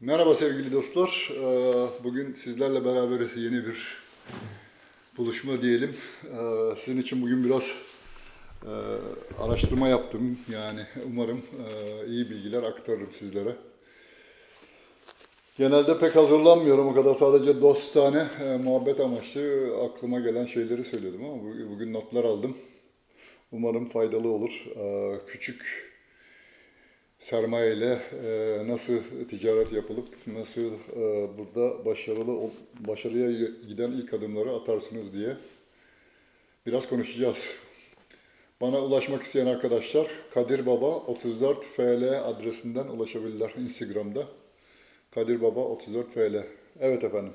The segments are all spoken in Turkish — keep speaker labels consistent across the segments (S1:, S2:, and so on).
S1: Merhaba sevgili dostlar. Ee, Bugün sizlerle beraberiz yeni bir buluşma diyelim. Ee, Sizin için bugün biraz e, araştırma yaptım. Yani umarım e, iyi bilgiler aktarırım sizlere. Genelde pek hazırlanmıyorum o kadar. Sadece dostane, e, muhabbet amaçlı aklıma gelen şeyleri söyledim ama bu- bugün notlar aldım. Umarım faydalı olur. Ee, Küçük sermaye ile e, nasıl ticaret yapılıp nasıl e, burada başarılı başarıya giden ilk adımları atarsınız diye biraz konuşacağız. Bana ulaşmak isteyen arkadaşlar Kadir Baba 34 FL adresinden ulaşabilirler Instagram'da. Kadir Baba 34 FL. Evet efendim.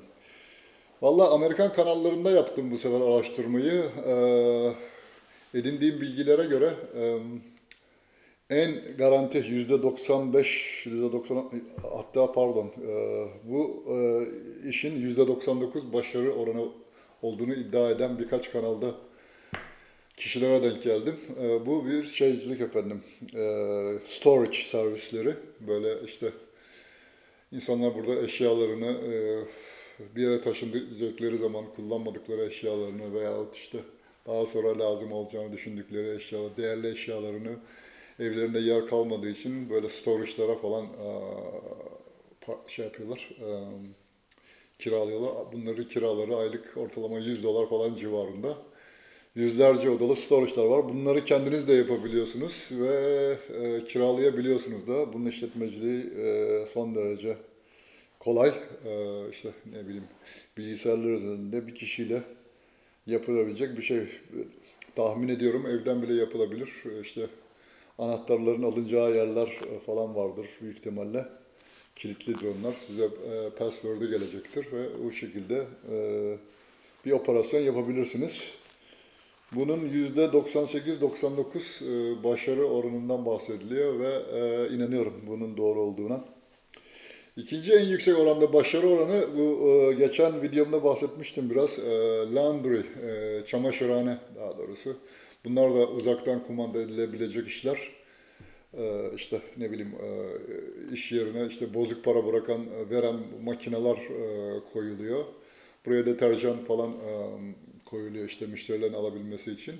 S1: Valla Amerikan kanallarında yaptım bu sefer araştırmayı. Ee, edindiğim bilgilere göre e, en garanti yüzde 95, yüzde 90 hatta pardon e, bu e, işin yüzde 99 başarı oranı olduğunu iddia eden birkaç kanalda kişilere denk geldim. E, bu bir şeycilik efendim, storage servisleri böyle işte insanlar burada eşyalarını bir yere taşındıkları zaman kullanmadıkları eşyalarını veyahut işte daha sonra lazım olacağını düşündükleri eşyalar, değerli eşyalarını evlerinde yer kalmadığı için böyle storage'lara falan şey yapıyorlar, kiralıyorlar. Bunların kiraları aylık ortalama 100 dolar falan civarında. Yüzlerce odalı storage'lar var. Bunları kendiniz de yapabiliyorsunuz ve e, kiralayabiliyorsunuz da. Bunun işletmeciliği e, son derece kolay. E, işte ne bileyim bilgisayarlar üzerinde bir kişiyle yapılabilecek bir şey. Tahmin ediyorum evden bile yapılabilir. İşte anahtarların alınacağı yerler e, falan vardır büyük ihtimalle. Kilitlidir onlar. Size e, password'ı gelecektir ve o şekilde e, bir operasyon yapabilirsiniz. Bunun %98-99 e, başarı oranından bahsediliyor ve e, inanıyorum bunun doğru olduğuna. İkinci en yüksek oranda başarı oranı bu e, geçen videomda bahsetmiştim biraz. E, laundry, e, çamaşırhane daha doğrusu. Bunlar da uzaktan kumanda edilebilecek işler. E, işte ne bileyim e, iş yerine işte bozuk para bırakan, e, veren makineler e, koyuluyor. Buraya deterjan falan e, koyuluyor işte müşterilerin alabilmesi için.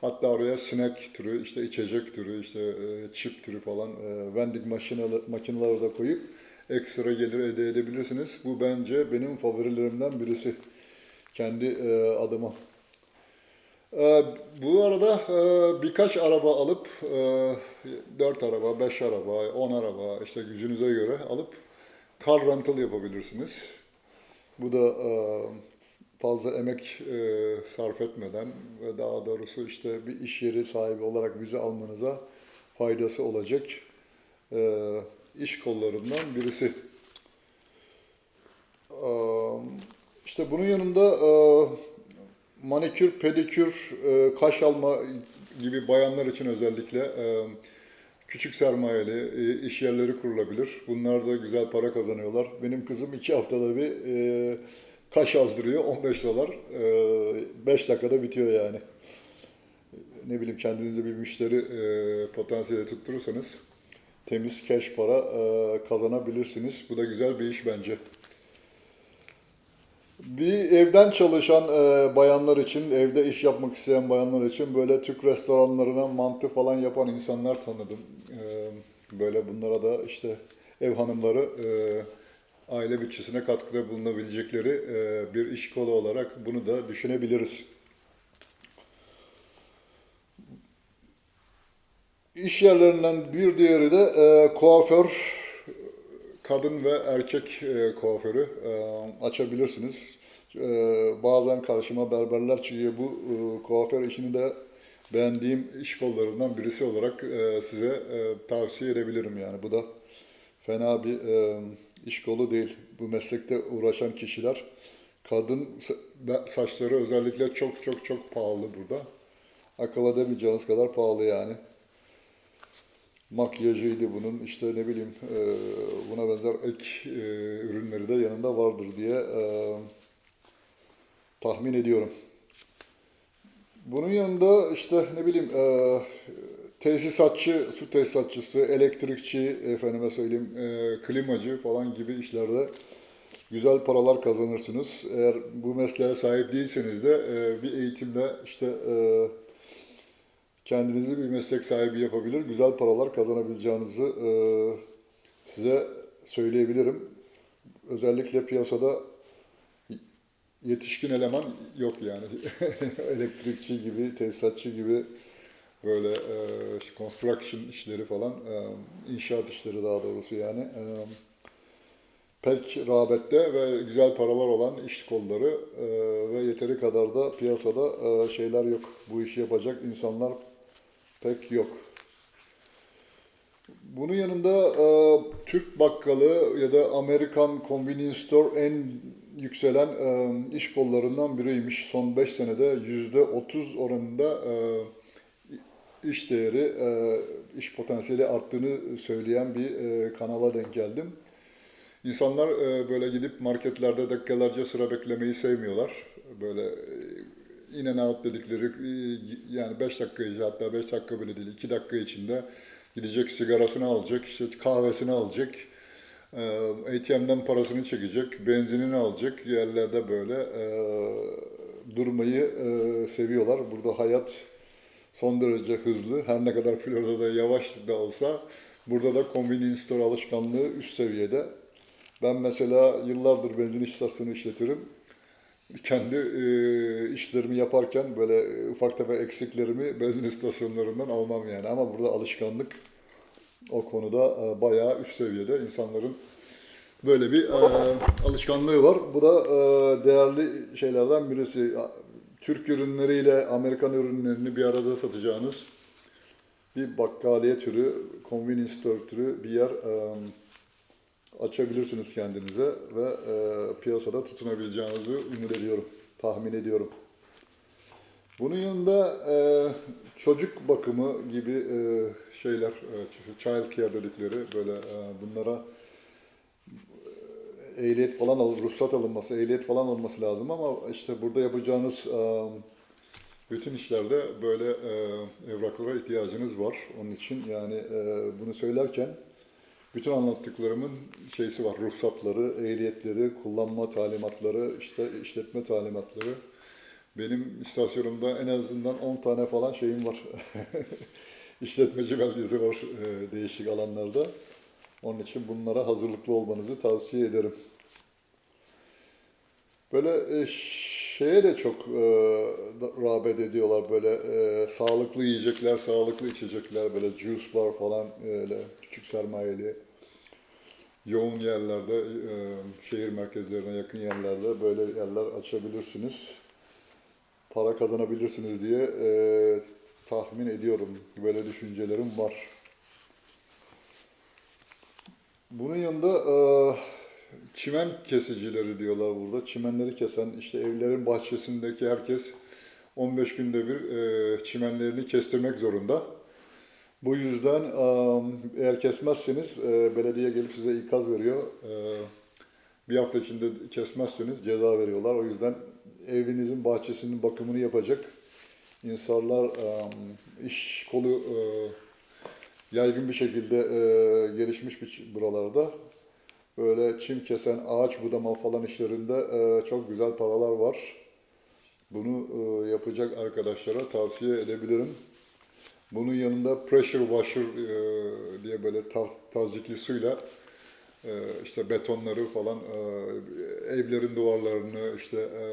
S1: Hatta oraya snack türü, işte içecek türü, işte e, türü falan e, vending makineleri, makineleri de koyup ekstra gelir elde edebilirsiniz. Bu bence benim favorilerimden birisi. Kendi e, adıma. E, bu arada e, birkaç araba alıp, e, 4 araba, 5 araba, 10 araba işte gücünüze göre alıp car rental yapabilirsiniz. Bu da e, fazla emek e, sarf etmeden ve daha doğrusu işte bir iş yeri sahibi olarak vize almanıza faydası olacak e, iş kollarından birisi. E, işte bunun yanında e, manikür, pedikür, e, kaş alma gibi bayanlar için özellikle e, küçük sermayeli e, iş yerleri kurulabilir. Bunlar da güzel para kazanıyorlar. Benim kızım iki haftada bir e, kaş azdırıyor 15 dolar. 5 dakikada bitiyor yani. Ne bileyim kendinize bir müşteri e, potansiyeli tutturursanız temiz cash para e, kazanabilirsiniz. Bu da güzel bir iş bence. Bir evden çalışan e, bayanlar için, evde iş yapmak isteyen bayanlar için böyle Türk restoranlarına mantı falan yapan insanlar tanıdım. E, böyle bunlara da işte ev hanımları e, aile bütçesine katkıda bulunabilecekleri e, bir iş kolu olarak bunu da düşünebiliriz. İş yerlerinden bir diğeri de e, kuaför, kadın ve erkek e, kuaförü e, açabilirsiniz. E, bazen karşıma berberler çıkıyor. Bu e, kuaför işini de beğendiğim iş kollarından birisi olarak e, size e, tavsiye edebilirim yani. Bu da fena bir iş kolu değil. Bu meslekte uğraşan kişiler, kadın sa- saçları özellikle çok çok çok pahalı burada. Akıl edemeyeceğiniz kadar pahalı yani makyajıydı bunun işte ne bileyim buna benzer ek e, ürünleri de yanında vardır diye e, tahmin ediyorum. Bunun yanında işte ne bileyim e, tesisatçı, su tesisatçısı, elektrikçi, efendime söyleyeyim, e, klimacı falan gibi işlerde güzel paralar kazanırsınız. Eğer bu mesleğe sahip değilseniz de e, bir eğitimle işte e, kendinizi bir meslek sahibi yapabilir, güzel paralar kazanabileceğinizi e, size söyleyebilirim. Özellikle piyasada yetişkin eleman yok yani. Elektrikçi gibi, tesisatçı gibi böyle e, construction işleri falan, e, inşaat işleri daha doğrusu yani. E, pek rağbette ve güzel paralar olan iş kolları e, ve yeteri kadar da piyasada e, şeyler yok. Bu işi yapacak insanlar pek yok. Bunun yanında e, Türk bakkalı ya da Amerikan convenience store en yükselen e, iş kollarından biriymiş. Son 5 senede %30 oranında e, iş değeri, e, iş potansiyeli arttığını söyleyen bir e, kanala denk geldim. İnsanlar e, böyle gidip marketlerde dakikalarca sıra beklemeyi sevmiyorlar. Böyle in and out dedikleri e, yani 5 dakika hatta 5 dakika bile değil 2 dakika içinde gidecek sigarasını alacak, işte kahvesini alacak, e, ATM'den parasını çekecek, benzinini alacak yerlerde böyle e, durmayı e, seviyorlar. Burada hayat son derece hızlı. Her ne kadar Florida'da yavaş da olsa burada da convenience store alışkanlığı üst seviyede. Ben mesela yıllardır benzin istasyonu işletirim. Kendi e, işlerimi yaparken böyle e, ufak tefek eksiklerimi benzin istasyonlarından almam yani. Ama burada alışkanlık o konuda e, bayağı üst seviyede insanların böyle bir e, alışkanlığı var. Bu da e, değerli şeylerden birisi. Türk ürünleriyle Amerikan ürünlerini bir arada satacağınız bir bakkaliye türü, convenience store türü bir yer e, açabilirsiniz kendinize ve e, piyasada tutunabileceğinizi ümit ediyorum, tahmin ediyorum. Bunun yanında e, çocuk bakımı gibi e, şeyler, e, child care dedikleri böyle e, bunlara e, ehliyet falan al, ruhsat alınması, ehliyet falan olması lazım ama işte burada yapacağınız e, bütün işlerde böyle e, evraklara ihtiyacınız var. Onun için yani e, bunu söylerken bütün anlattıklarımın şeysi var, ruhsatları, ehliyetleri, kullanma talimatları, işte işletme talimatları. Benim istasyonumda en azından 10 tane falan şeyim var. İşletmeci belgesi var e, değişik alanlarda. Onun için bunlara hazırlıklı olmanızı tavsiye ederim. Böyle e, şeye de çok e, rağbet ediyorlar böyle e, sağlıklı yiyecekler, sağlıklı içecekler böyle juice bar falan öyle küçük sermayeli yoğun yerlerde e, şehir merkezlerine yakın yerlerde böyle yerler açabilirsiniz. Para kazanabilirsiniz diye e, tahmin ediyorum. Böyle düşüncelerim var. Bunun yanında e, çimen kesicileri diyorlar burada. Çimenleri kesen işte evlerin bahçesindeki herkes 15 günde bir e, çimenlerini kestirmek zorunda. Bu yüzden eğer kesmezseniz belediye gelip size ikaz veriyor. Bir hafta içinde kesmezseniz ceza veriyorlar. O yüzden evinizin bahçesinin bakımını yapacak insanlar iş kolu yaygın bir şekilde gelişmiş bir buralarda. Böyle çim kesen, ağaç budama falan işlerinde çok güzel paralar var. Bunu yapacak arkadaşlara tavsiye edebilirim. Bunun yanında pressure washer e, diye böyle ta- tazikli suyla e, işte betonları falan e, evlerin duvarlarını işte e,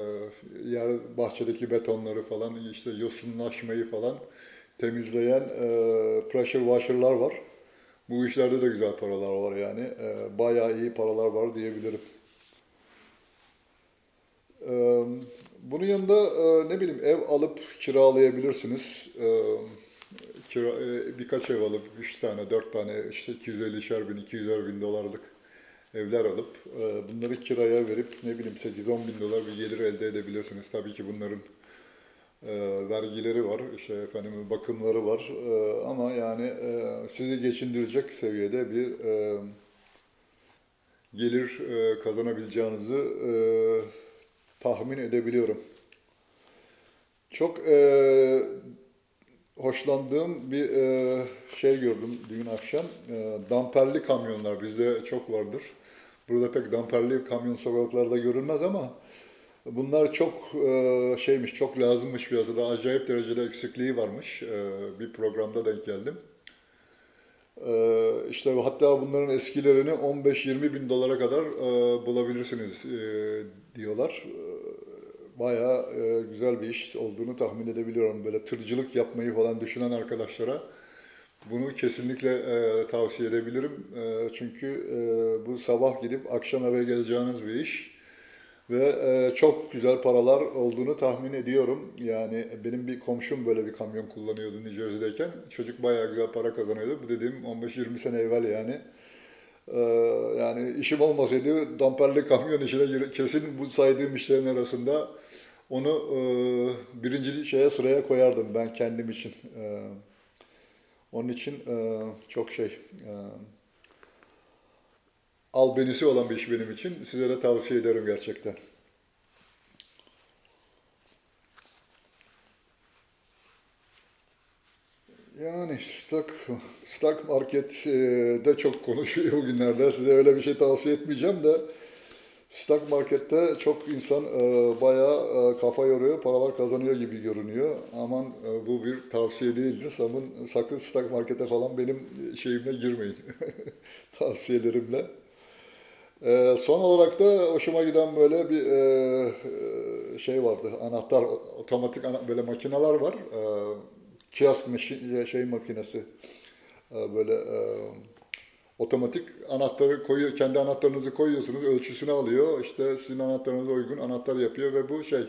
S1: yer bahçedeki betonları falan işte yosunlaşmayı falan temizleyen e, pressure washer'lar var. Bu işlerde de güzel paralar var yani. E, bayağı iyi paralar var diyebilirim. Ee, Bunun yanında e, ne bileyim ev alıp kiralayabilirsiniz. Ee, Kira, e, birkaç ev alıp 3 tane, 4 tane işte 250'şer bin, 200'er bin dolarlık evler alıp e, bunları kiraya verip ne bileyim 8-10 bin dolar bir gelir elde edebilirsiniz. Tabii ki bunların e, vergileri var, işte efendim bakımları var ama yani sizi geçindirecek seviyede bir gelir kazanabileceğinizi tahmin edebiliyorum. Çok e, hoşlandığım bir e, şey gördüm dün akşam. E, damperli kamyonlar bizde çok vardır. Burada pek damperli kamyon sokaklarda görülmez ama bunlar çok e, şeymiş, çok lazımmış piyasada. Acayip derecede eksikliği varmış. E, bir programda denk geldim. E, işte hatta bunların eskilerini 15-20 bin dolara kadar e, bulabilirsiniz e, diyorlar. E, Bayağı e, güzel bir iş olduğunu tahmin edebiliyorum. Böyle tırcılık yapmayı falan düşünen arkadaşlara bunu kesinlikle e, tavsiye edebilirim. E, çünkü e, bu sabah gidip akşam eve geleceğiniz bir iş ve e, çok güzel paralar olduğunu tahmin ediyorum. Yani benim bir komşum böyle bir kamyon kullanıyordu New. Çocuk bayağı güzel para kazanıyordu. Bu dediğim 15-20 sene evvel yani. Ee, yani işim olmasaydı damperli kamyon işine kesin bu saydığım işlerin arasında onu e, birinci şeye sıraya koyardım ben kendim için. Ee, onun için e, çok şey e, albenisi olan bir iş benim için. Size de tavsiye ederim gerçekten. Yani stock, stock market e, de çok konuşuyor bugünlerde. Size öyle bir şey tavsiye etmeyeceğim de stock markette çok insan e, bayağı e, kafa yoruyor, paralar kazanıyor gibi görünüyor. Aman e, bu bir tavsiye değildir. Sakın, sakın stock markete falan benim şeyimle girmeyin. Tavsiyelerimle. E, son olarak da hoşuma giden böyle bir e, e, şey vardı. Anahtar, otomatik ana- böyle makineler var. E, kiosk maşi- şey makinesi. E, böyle e, otomatik anahtarı koyuyor, kendi anahtarınızı koyuyorsunuz, ölçüsünü alıyor. İşte sizin anahtarınıza uygun anahtar yapıyor ve bu şey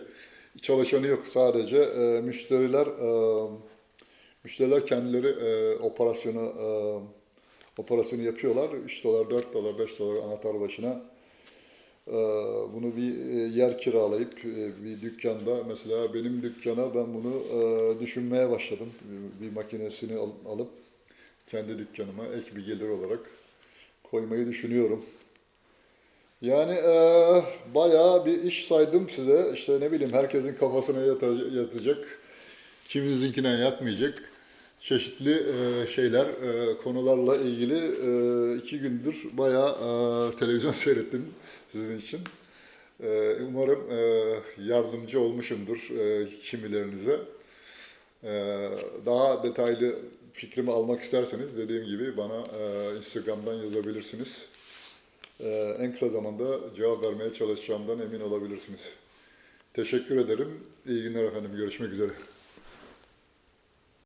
S1: çalışanı yok sadece e, müşteriler e, müşteriler kendileri e, operasyonu e, operasyonu yapıyorlar. 3 dolar, 4 dolar, 5 dolar anahtar başına. Ee, Bunu bir e, yer kiralayıp e, bir dükkanda mesela benim dükkana ben bunu e, düşünmeye başladım. Bir makinesini al- alıp kendi dükkanıma ek bir gelir olarak koymayı düşünüyorum. Yani e, bayağı bir iş saydım size. İşte ne bileyim herkesin kafasına yata- yatacak, kiminizinkine yatmayacak çeşitli e, şeyler, e, konularla ilgili e, iki gündür bayağı e, televizyon seyrettim sizin için. E, umarım e, yardımcı olmuşumdur e, kimilerinize. E, daha detaylı fikrimi almak isterseniz dediğim gibi bana e, Instagram'dan yazabilirsiniz. E, en kısa zamanda cevap vermeye çalışacağımdan emin olabilirsiniz. Teşekkür ederim. İyi günler efendim. Görüşmek üzere.